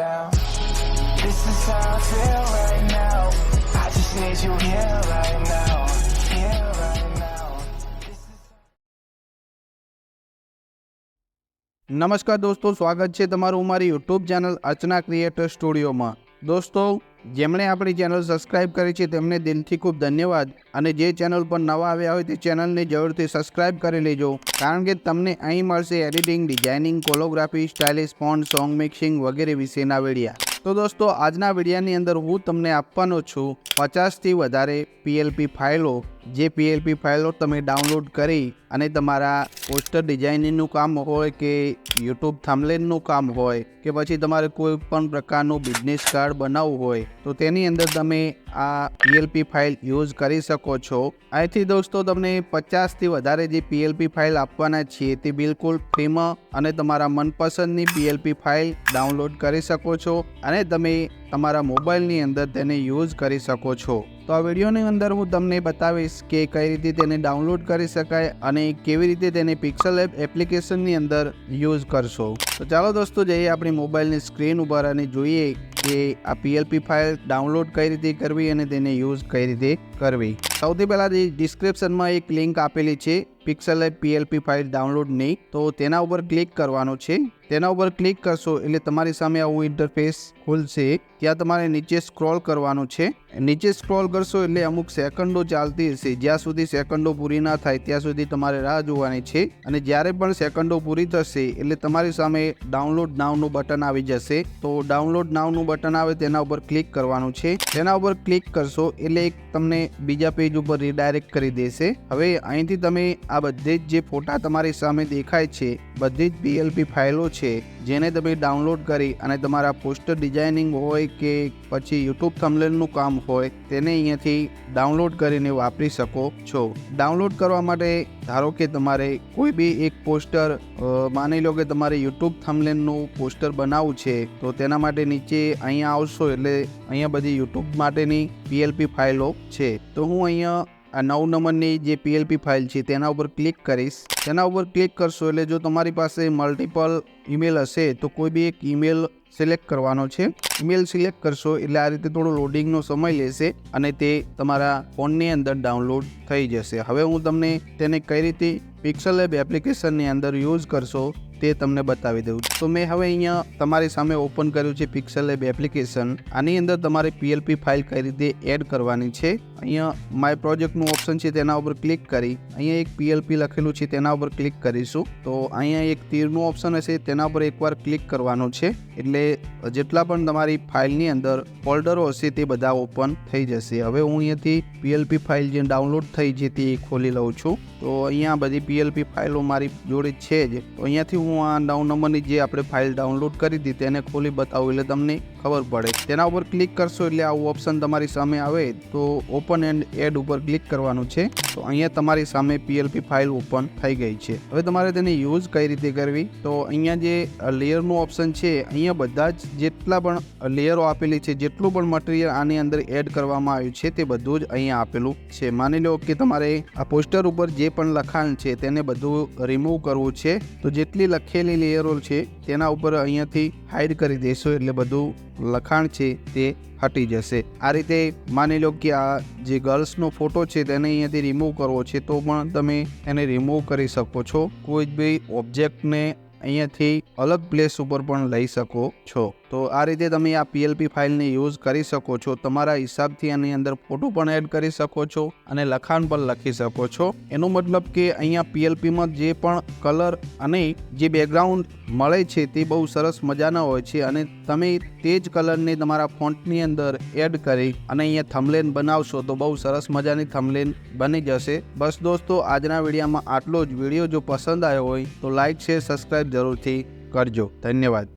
down. This is how I feel right now. I just need you here right now. Here right now. નમસ્કાર દોસ્તો સ્વાગત છે તમારું મારી યુટ્યુબ ચેનલ અર્ચના creator સ્ટુડિયોમાં દોસ્તો, જેમણે આપણી ચેનલ સબસ્ક્રાઇબ કરી છે, તેમને દિલથી ખૂબ ધન્યવાદ. અને જે ચેનલ પર નવા આવ્યા હોય, તે ચેનલને જરૂરથી સબસ્ક્રાઇબ કરી લેજો. કારણ કે તમને અહીં મળશે editing, designing, calligraphy, stylish font, song mixing વગેરે વિશેના વિડીયા. તો દોસ્તો, આજના વિડીયાની અંદર હું તમને આપવાનો છું પચાસથી વધારે પીએલપી ફાઇલો. જે પીએલપી ફાઇલો તમે ડાઉનલોડ કરી અને તમારા પોસ્ટર ડિઝાઇનિંગનું કામ હોય કે યુટ્યુબ થામલેનનું કામ હોય કે પછી તમારે કોઈ પણ પ્રકારનું બિઝનેસ કાર્ડ બનાવવું હોય, તો તેની અંદર તમે આ પીએલપી ફાઇલ યુઝ કરી શકો છો. અહીંથી દોસ્તો તમને પચાસથી વધારે જે પીએલપી ફાઇલ આપવાના છીએ તે બિલકુલ ફ્રીમાં અને તમારા મનપસંદની પીએલપી ફાઇલ ડાઉનલોડ કરી શકો છો અને તમે તમારા મોબાઈલની અંદર તેને યુઝ કરી શકો છો. તો આ વિડીયોની અંદર હું તમને બતાવીશ કે કઈ રીતે તેને ડાઉનલોડ કરી શકાય અને કેવી રીતે તેને પિક્સલ એપ એપ્લિકેશનની અંદર યુઝ કરશો. તો ચાલો દોસ્તો જઈએ આપણી મોબાઈલની સ્ક્રીન ઉપર અને જોઈએ કે આ પીએલપી ફાઇલ ડાઉનલોડ કઈ રીતે કરવી અને તેને યુઝ કઈ રીતે કરવી. સૌથી પહેલાં જે ડિસ્ક્રિપ્શનમાં એક લિંક આપેલી છે, pixel app P L P file ડાઉનલોડની. તો તેના ઉપર ક્લિક કરવાનું છે. તેના ઉપર ક્લિક કરશો એટલે તમારી સામે આવું ઇન્ટરફેસ ખુલશે. ત્યાં તમારે નીચે સ્ક્રોલ કરવાનું છે. નીચે સ્ક્રોલ કરશો એટલે અમુક સેકન્ડો ચાલતી હશે. જ્યાં સુધી સેકન્ડો પૂરી ના થાય, ત્યાં સુધી તમારે રાહ જોવાની છે. અને જ્યારે પણ સેકન્ડો પૂરી થશે, એટલે તમારી સામે ડાઉનલોડ નાવનું બટન આવી જશે. તો ડાઉનલોડ નાવનું બટન આવે, તેના ઉપર ક્લિક કરવાનું છે. તેના ઉપર ક્લિક કરશો એટલે એક તમને બીજા પેજ ઉપર રીડાયરેક્ટ કરી દેશે. હવે અહીંથી તમે આ બધે જ જે ફોટા તમારી સામે દેખાય છે, બધી જ પીએલપી ફાઇલો છે જેને તમે ડાઉનલોડ કરી અને તમારા પોસ્ટર ડિઝાઇનિંગ હોય કે પછી યુટ્યુબ થમલેનનું કામ હોય, તેને અહીંયાથી ડાઉનલોડ કરીને વાપરી શકો છો. ડાઉનલોડ કરવા માટે ધારો કે તમારે કોઈ બી એક પોસ્ટર માની લો કે તમારે યુટ્યુબ થમલેનનું પોસ્ટર બનાવવું છે, તો તેના માટે નીચે અહીંયા આવશો એટલે અહીંયા બધી યુટ્યુબ માટેની પીએલપી ફાઇલો છે. તો હું અહીંયા આ નવ નંબરની જે પીએલપી ફાઇલ છે, તેના ઉપર ક્લિક કરીશ. તેના ઉપર ક્લિક કરશો એટલે જો તમારી પાસે મલ્ટિપલ ઈમેલ હશે, તો કોઈ બી એક ઈમેલ સિલેક્ટ કરવાનો છે. ઈમેલ સિલેક્ટ કરશો એટલે આ રીતે થોડો લોડિંગનો સમય લેશે અને તે તમારા ફોનની અંદર ડાઉનલોડ થઈ જશે. હવે હું તમને તેને કઈ રીતે પિક્સલ એપ એપ્લિકેશનની અંદર યુઝ કરશો, તે તમને બતાવી દઉં. તો મેં હવે અહીંયા તમારી સામે ઓપન કર્યું છે પિક્સલ એપ એપ્લિકેશન આની અંદર તમારે પીએલપી ફાઇલ કઈ રીતે એડ કરવાની છે અહીંયા માય પ્રોજેક્ટનું ઓપ્શન છે તેના ઉપર ક્લિક કરી. અહીંયા એક પીએલપી લખેલું છે તેના ઉપર ક્લિક કરીશું. તો અહીંયા એક તીરનું ઓપ્શન હશે, તેના ઉપર એકવાર ક્લિક કરવાનું છે. એટલે જેટલા પણ તમારી ફાઇલની અંદર ફોલ્ડરો હશે તે બધા ઓપન થઈ જશે. હવે હું અહીંયાથી પીએલપી ફાઇલ જે ડાઉનલોડ થઈ છે તે ખોલી લઉં છું. તો અહીંયા બધી પીએલપી ફાઇલો મારી જોડે છે જ. તો અહીંયાથી હું આ નવ નંબરની જે આપણે ફાઇલ ડાઉનલોડ કરી હતી તેને ખોલી બતાવું. એટલે તમને ખબર પડે. તેના ઉપર ક્લિક કરશો એટલે આવું ઓપ્શન તમારી સામે આવે તો ઓપન એન્ડ એડ ઉપર ક્લિક કરવાનું છે. તો અહીંયા તમારી સામે પીએલપી ફાઇલ ઓપન થઈ ગઈ છે. હવે તમારે તેને યુઝ કઈ રીતે કરવી? તો અહીંયા જે લેયરનું ઓપ્શન છે, અહીંયા બધા જ જેટલા પણ લેયરો આપેલી છે, જેટલું પણ મટીરિયલ આની અંદર એડ કરવામાં આવ્યું છે, તે બધું જ અહીંયા આપેલું છે. માની લો કે તમારે આ પોસ્ટર ઉપર જે પણ લખાણ છે, તેને બધું રિમૂવ કરવું છે. તો જેટલી લખેલી લેયરો છે તેના ઉપર અહીંયાથી હાઈડ કરી દેશો એટલે બધું લખાણ છે તે હટી જશે. આ રીતે માની લો કે આ જે ગર્લ્સનો ફોટો છે તેને અહીંયાથી રિમૂવ કરવો છે તો પણ તમે એને રિમૂવ કરી શકો છો. કોઈ બી ઓબ્જેક્ટને અહીંયાથી અલગ પ્લેસ ઉપર પણ લઈ શકો છો. તો આ રીતે તમે આ પીએલપી ફાઇલને યુઝ કરી શકો છો. તમારા હિસાબથી આની અંદર ફોટો પણ એડ કરી શકો છો અને લખાણ પણ લખી શકો છો. એનો મતલબ કે અહીંયા પીએલપીમાં જે પણ કલર અને જે બેકગ્રાઉન્ડ મળે છે તે બહુ સરસ મજાના હોય છે અને તમે તે જ કલરને તમારા ફોન્ટની અંદર એડ કરી અને અહીંયા થમલેન બનાવશો તો બહુ સરસ મજાની થમલેન બની જશે. બસ દોસ્તો, આજના વિડીયોમાં આટલો જ. વીડિયો જો પસંદ આવ્યો હોય તો લાઇક શેર સબસ્ક્રાઈબ જરૂરથી કરજો. ધન્યવાદ.